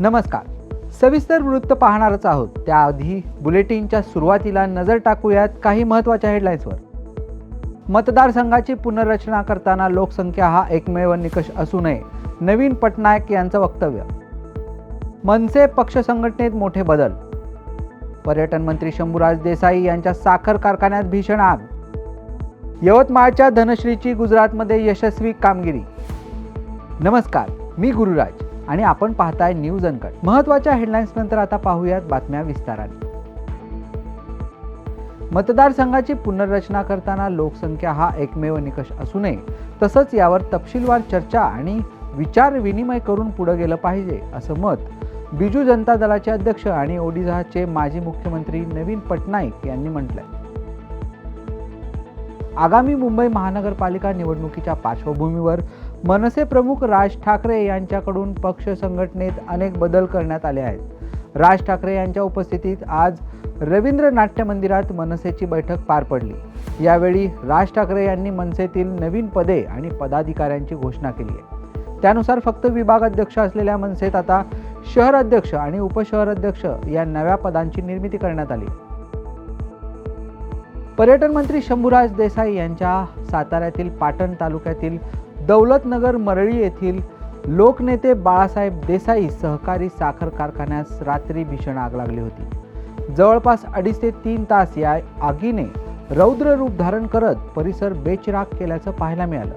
नमस्कार. सविस्तर वृत्त पाहणारच आहोत. त्याआधी बुलेटिनच्या सुरुवातीला नजर टाकूयात काही महत्त्वाच्या हेडलाईन्सवर मतदारसंघाची पुनर्रचना करताना लोकसंख्या हा एकमेव निकष असू नये नवीन पटनायक यांचं वक्तव्य. मनसे पक्ष संघटनेत मोठे बदल. पर्यटन मंत्री शंभूराज देसाई यांच्या साखर कारखान्यात भीषण आग. यवतमाळच्या धनश्रीची गुजरातमध्ये यशस्वी कामगिरी. नमस्कार मी गुरुराज. आणि आपण पाहताय न्यूज अनकट महत्त्वाच्या हेडलाईन्स नंतर आता पाहूयात बातम्या विस्ताराने. मतदारसंघाची पुनर्रचना करताना लोकसंख्या हा एकमेव निकष असू नये. तसंच यावर तपशीलवार चर्चा आणि विचार विनिमय करून पुढे गेलं पाहिजे असं मत बिजू जनता दलाचे अध्यक्ष आणि ओडिशाचे माजी मुख्यमंत्री नवीन पटनाईक यांनी म्हटलंय. आगामी मुंबई महानगरपालिका निवडणुकीच्या पार्श्वभूमीवर मनसे प्रमुख राज ठाकरे यांच्याकडून पक्ष संघटनेत अनेक बदल करण्यात आले आहेत. राज ठाकरे यांच्या उपस्थितीत आज रवींद्र नाट्य मंदिरात मनसेची बैठक पार पडली. यावेळी राज ठाकरे यांनी मनसेतील नवीन पदे आणि पदाधिकाऱ्यांची घोषणा केली आहे. त्यानुसार फक्त विभाग अध्यक्ष असलेल्या मनसेत आता शहर अध्यक्ष आणि उपशहर अध्यक्ष या नव्या पदांची निर्मिती करण्यात आली. पर्यटन मंत्री शंभूराज देसाई यांच्या साताऱ्यातील पाटण तालुक्यातील दौलतनगर मरळी येथील लोकनेते बाळासाहेब देसाई सहकारी साखर कारखान्यास रात्री भीषण आग लागली होती. जवळपास अडीच ते तीन तास या आगीने रौद्र रूप धारण करत परिसर बेचिराग केल्याचं पाहायला मिळालं.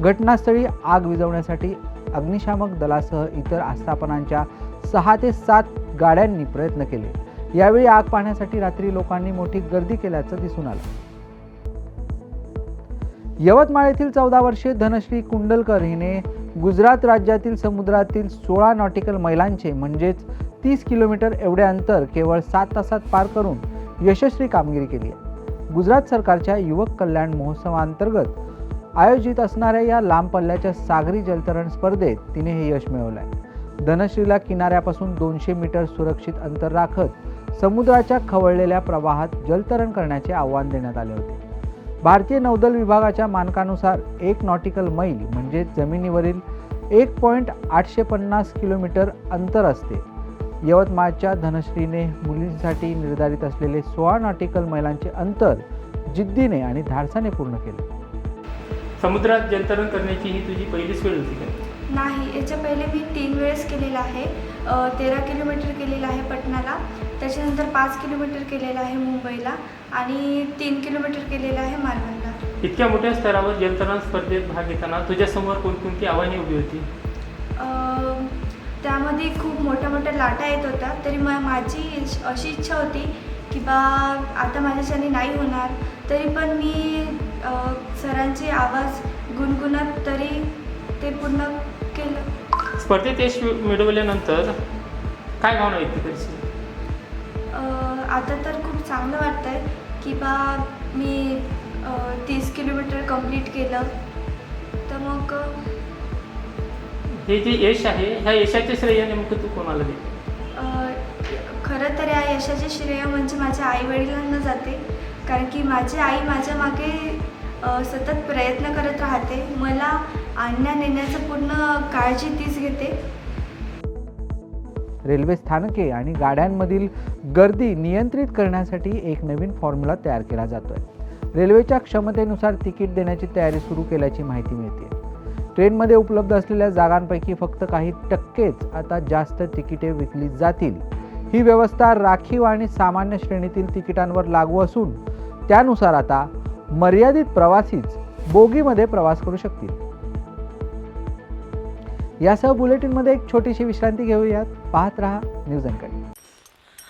घटनास्थळी आग विझवण्यासाठी अग्निशामक दलासह इतर आस्थापनांच्या सहा ते सात गाड्यांनी प्रयत्न केले. यावेळी आग पाहण्यासाठी रात्री लोकांनी मोठी गर्दी केल्याचं दिसून आलं. यवतमाळ येथील चौदा वर्षीय धनश्री कुंडलकर हिने गुजरात राज्यातील समुद्रातील सोळा नॉटिकल मैलांचे म्हणजेच तीस किलोमीटर एवढे अंतर केवळ सात तासात पार करून यशस्वी कामगिरी केली आहे. गुजरात सरकारच्या युवक कल्याण महोत्सवाअंतर्गत आयोजित असणाऱ्या या लांब पल्ल्याच्या सागरी जलतरण स्पर्धेत तिने हे यश मिळवलं आहे धनश्रीला किनाऱ्यापासून दोनशे मीटर सुरक्षित अंतर राखत समुद्राच्या खवळलेल्या प्रवाहात जलतरण करण्याचे आव्हान देण्यात आले होते. भारतीय नौदल विभागाच्या मानकानुसार एक नॉटिकल मैल म्हणजे जमिनीवरील एक पॉईंट आठशे पन्नास किलोमीटर अंतर असते. यवतमाळच्या धनश्रीने मुलींसाठी निर्धारित असलेले सोळा नॉटिकल मैलांचे अंतर जिद्दीने आणि धाडसाने पूर्ण केले. समुद्रात जलतरण करण्याची ही तुझी पहिलीच वेळ होती का? नाही याच्या पहिले मी तीन वेळेस केलेलं आहे. तेरा किलोमीटर केलेलं आहे पटणाला त्याच्यानंतर पाच किलोमीटर केलेलं आहे मुंबईला आणि तीन किलोमीटर केलेलं आहे मालवणला. इतक्या मोठ्या स्तरावर जलतरण स्पर्धेत भाग घेताना तुझ्यासमोर कोणकोणती आव्हाने उभी होती? त्यामध्ये खूप मोठ्या मोठ्या लाटा येत होत्या. तरी मा माझी अशी इच्छा होती की बा आता माझ्याच्याने नाही होणार. तरी पण मी सरांचे आवाज गुणगुणत तरी ते पूर्ण केलं. स्पर्धेत यश मिळवल्यानंतर काय भावना अ, आता तर खूप चांगलं वाटतं आहे की बा मी तीस किलोमीटर कंप्लीट केलं. तर मग हे जे यश आहे ह्या यशाचे श्रेय नेमकं तू कोणाला दे खरं तर या यशाचे श्रेय म्हणजे माझ्या आईवडिलांना जाते. कारण की माझी आई माझ्या मागे सतत प्रयत्न करत राहते. मला आणण्या नेण्याचं पूर्ण काळजी तीच घेते. रेल्वे स्थानके आणि गाड्यांमधील गर्दी नियंत्रित करण्यासाठी एक नवीन फॉर्म्युला तयार केला जातोय. रेल्वेच्या क्षमतेनुसार तिकीट देण्याची तयारी सुरू केल्याची माहिती मिळते. ट्रेनमध्ये उपलब्ध असलेल्या जागांपैकी फक्त काही टक्केच आता जास्त तिकिटे विकली जातील. ही व्यवस्था राखीव आणि सामान्य श्रेणीतील तिकिटांवर लागू असून त्यानुसार आता मर्यादित प्रवासीच बोगीमध्ये प्रवास करू शकतील. यासह बुलेटिनमध्ये एक छोटीशी विश्रांती घेऊयात. पाहत रहा न्यूज अँकरी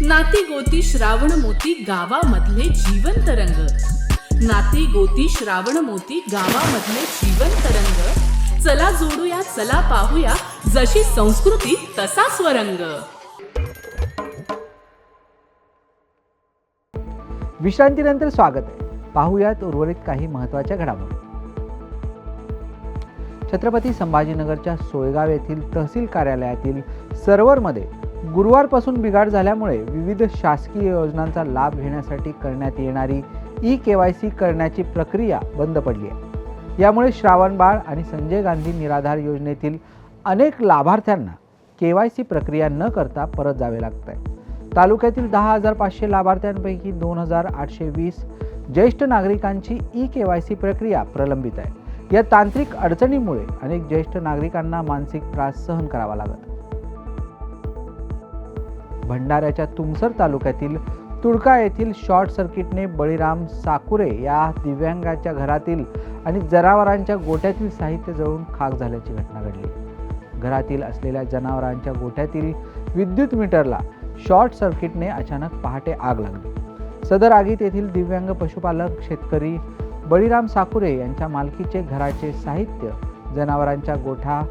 नाती गोती श्रावण मोती गावामधले जीवंत रंग. नाती गोती श्रावण मोती गावामधले जीवंत रंग. चला जोडूया चला पाहूया जशी संस्कृती तसा स्वरंग. विश्रांतीनंतर स्वागत आहे. पाहूयात उर्वरित काही महत्त्वाच्या घडामोडी. छत्रपती संभाजीनगरच्या सोयगाव येथील तहसील कार्यालयातील सर्व्हरमध्ये गुरुवारपासून बिघाड झाल्यामुळे विविध शासकीय योजनांचा लाभ घेण्यासाठी करण्यात येणारी ई के वाय सी करण्याची प्रक्रिया बंद पडली आहे. यामुळे श्रावणबाळ आणि संजय गांधी निराधार योजनेतील अनेक लाभार्थ्यांना के वाय सी प्रक्रिया न करता परत जावे लागत आहे. तालुक्यातील दहा हजार पाचशे लाभार्थ्यांपैकी दोन हजार आठशे वीस ज्येष्ठ नागरिकांची ई के वाय सी प्रक्रिया प्रलंबित आहे. या तांत्रिक अडचणीमुळे अनेक ज्येष्ठ नागरिकांना मानसिक त्रास सहन करावा लागत भंडाऱ्याच्या तुमसर तालुक्यातील तुडका येथील शॉर्ट सर्किटने बळीराम साकुरे या दिव्यांगाच्या घरातील आणि जनावरांच्या गोट्यातील साहित्य जळून खाक झाल्याची घटना घडली. घरातील असलेल्या जनावरांच्या गोठ्यातील विद्युत मीटरला शॉर्ट सर्किटने अचानक पहाटे आग लागली. सदर आगीत येथील दिव्यांग पशुपालक शेतकरी बळीराम साकुरे यांच्या मालकीचे घराचे साहित्य जनावरांच्या गोठा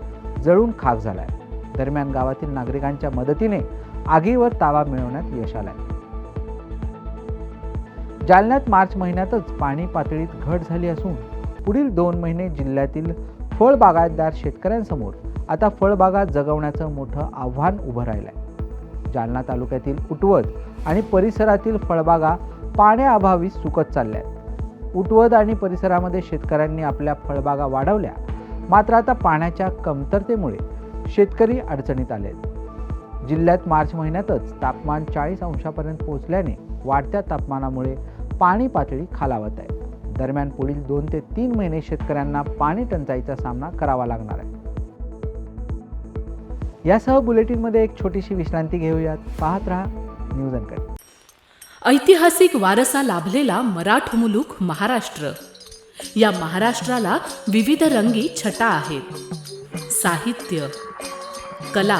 जळून खाक आहे दरम्यान गावातील नागरिकांच्या मदतीने आगीवर ताबा मिळवण्यात यश आलाय. जालन्यात मार्च महिन्यातच पाणी पातळीत घट झाली असून पुढील दोन महिने जिल्ह्यातील फळबागायतदार शेतकऱ्यांसमोर आता फळबागा जगवण्याचं मोठं आव्हान उभं राहिलं आहे जालना तालुक्यातील उटवद आणि परिसरातील फळबागा पाण्याअभावी सुकत चालल्या आहेत उटवद आणि परिसरामध्ये शेतकऱ्यांनी आपल्या फळबागा वाढवल्या मात्र आता पाण्याच्या कमतरतेमुळे शेतकरी अडचणीत आले आहेत जिल्ह्यात मार्च महिन्यातच तापमान चाळीस अंशापर्यंत पोहोचल्याने वाढत्या तापमानामुळे पाणी पातळी खालावत आहे. दरम्यान पुढील दोन ते तीन महिने शेतकऱ्यांना पाणी टंचाईचा सामना करावा लागणार आहे. यासह बुलेटिनमध्ये एक छोटीशी विश्रांती घेऊयात. पाहत राहा न्यूज अनकट ऐतिहासिक वारसा लाभलेला मराठ मुलूक महाराष्ट्र. या महाराष्ट्राला विविध रंगी छटा आहेत. साहित्य कला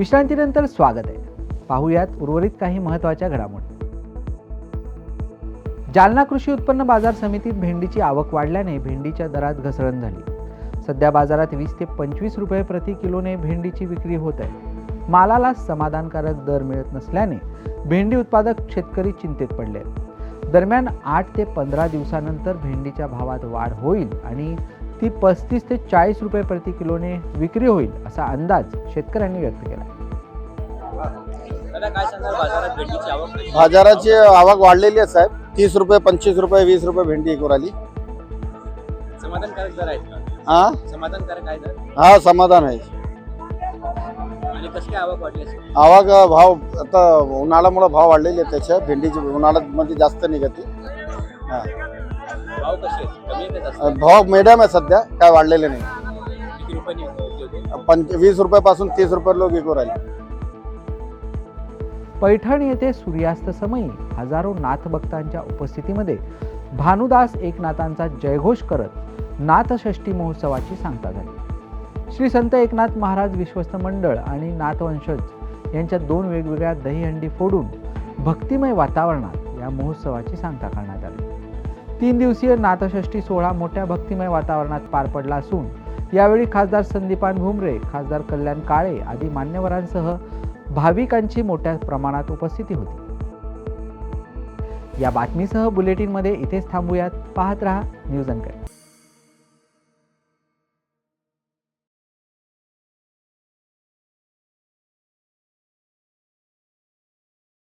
विश्रांतीनंतर स्वागत आहे. पाहूयात उर्वरित काही महत्त्वाच्या घडामोडी. जालना कृषी उत्पन्न बाजार समितीत भेंडीची आवक वाढल्याने भेंडीच्या दरात घसरण झाली. सध्या बाजारात वीस ते पंचवीस रुपये प्रति किलोने भेंडीची विक्री होत आहे. मालाला समाधानकारक दर मिळत नसल्याने भेंडी उत्पादक शेतकरी चिंतेत पडले. आहेत. दरम्यान आठ ते पंधरा दिवसानंतर भेंडीच्या भावात वाढ होईल आणि ती पस्तीस ते चाळीस रुपये प्रति किलोने विक्री होईल असा अंदाज शेतकऱ्यांनी व्यक्त केला दादा काय सांगाल बाजारात भेंडीची आवक कशी आहे? बाजाराची आवक वाढलेली आहे साहेब. तीस रुपये पंचवीस रुपये वीस रुपये भेंडी एक आली. समाधानकारक दर आहेत का? हा समाधानकारक आहे दर? हा समाधान आहे. आणि कशी काय आवक वाढली असेल आवक भाव आता उन्हाळ्यामुळे भाव वाढलेले आहेत त्याच्या भेंडीची उन्हाळ्यामध्ये जास्त निघते हा. भाव कसे आहेत? कमी आहे का जास्त आहे? भाव मिडियम आहे सध्या काय वाढलेले नाही. किती रुपयांनी पंच वीस रुपयापासून तीस रुपये लोक विकू राहिले. पैठण येथे सूर्यास्त समयी हजारो नाथ भक्तांच्या उपस्थितीमध्ये भानुदास एकनाथांचा जयघोष करत नाथषष्ठी महोत्सवाची सांगता झाली. श्री संत एकनाथ महाराज विश्वस्त मंडळ आणि नाथवंशज यांच्या दोन वेगवेगळ्या दहीहंडी फोडून भक्तिमय वातावरणात या महोत्सवाची सांगता करण्यात आली. तीन दिवसीय नाथषष्ठी सोहळा मोठ्या भक्तिमय वातावरणात पार पडला असून यावेळी खासदार संदीपान भुमरे खासदार कल्याण काळे आदी मान्यवरांसह भाविकांची मोठ्या प्रमाणात उपस्थिती होती. या बातमीसह बुलेटिनमध्ये इथेच थांबूयात. पाहत रहा न्यूज अनकट